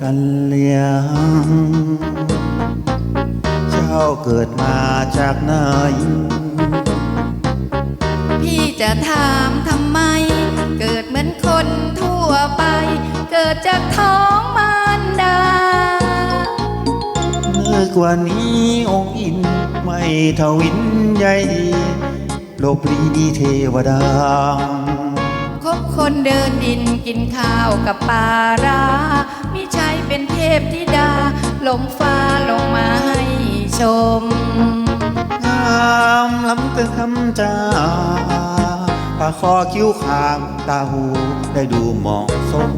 กันเลียง เจ้าเกิดมาจากไหน พี่จะถามทำไม เกิดเหมือนคนทั่วไป เกิดจากท้องมารดาเมื่อกว่านี้องค์อิน ไม่ทวินใหญ่ดีโลบลีเทวดา คบคนเดินดินกินข้าวกับปลารา มิใช่เป็นเทพธิดา ลงฟ้าลงมาให้ชมงามล้ำเกินคำจาปากคอคิ้วขางตาหูได้ดูเหมาะสม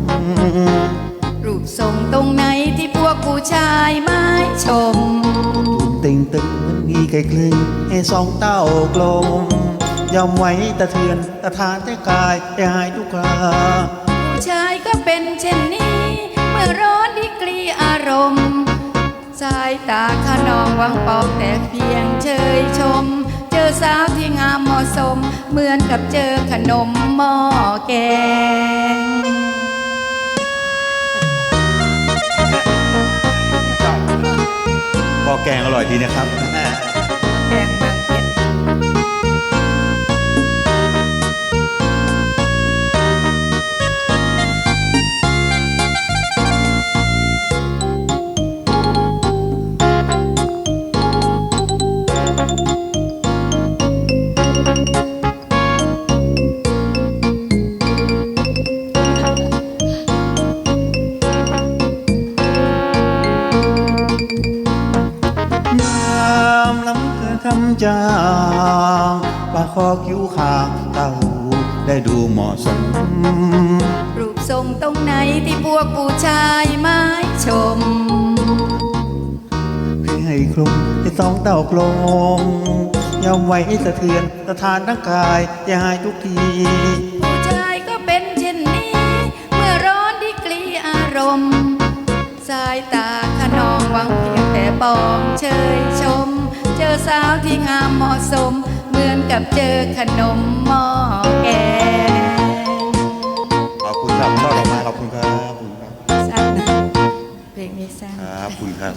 รูปทรงตรงไหนที่พวกผู้ชายไม่ชมตุ่มติงตึงมันมีไกลคลึงให้สองเต้ากลมยอมไว้ตะเทือนตะทานแต่กายแต่หายทุกคราผู้ชายก็เป็นเช่นนี้ สายตาขนองวังปองแต่เพียงเชยชม เจอสาวที่งามเหมาะสม เหมือนกับเจอขนมหม้อแกงบอแกงอร่อยดีนะครับามลำกินคำจางปากคอคิ้วขางตาได้ดูเหมาะสม รูปทรงตรงไหนที่พวกผู้ชายไม่ชมเพื่อให้คลุมให้สองเต้ากลมยอมไว้สะเทือนสะทานทั้งกาย อย่าหายทุกที ผู้ชายก็เป็นเช่นนี้ เมื่อร้อนดีกรีอารมณ์ สายตาขนองหวังเพียงแต่ปองเชยชม สาวที่งามเหมาะสม เหมือนกับเจอขนมหม้อแกงขอบคุณครับชอบดอกม้ขอบคุณครับขอบคุณเพลงนี้สั้น ครับขอบคุณครับ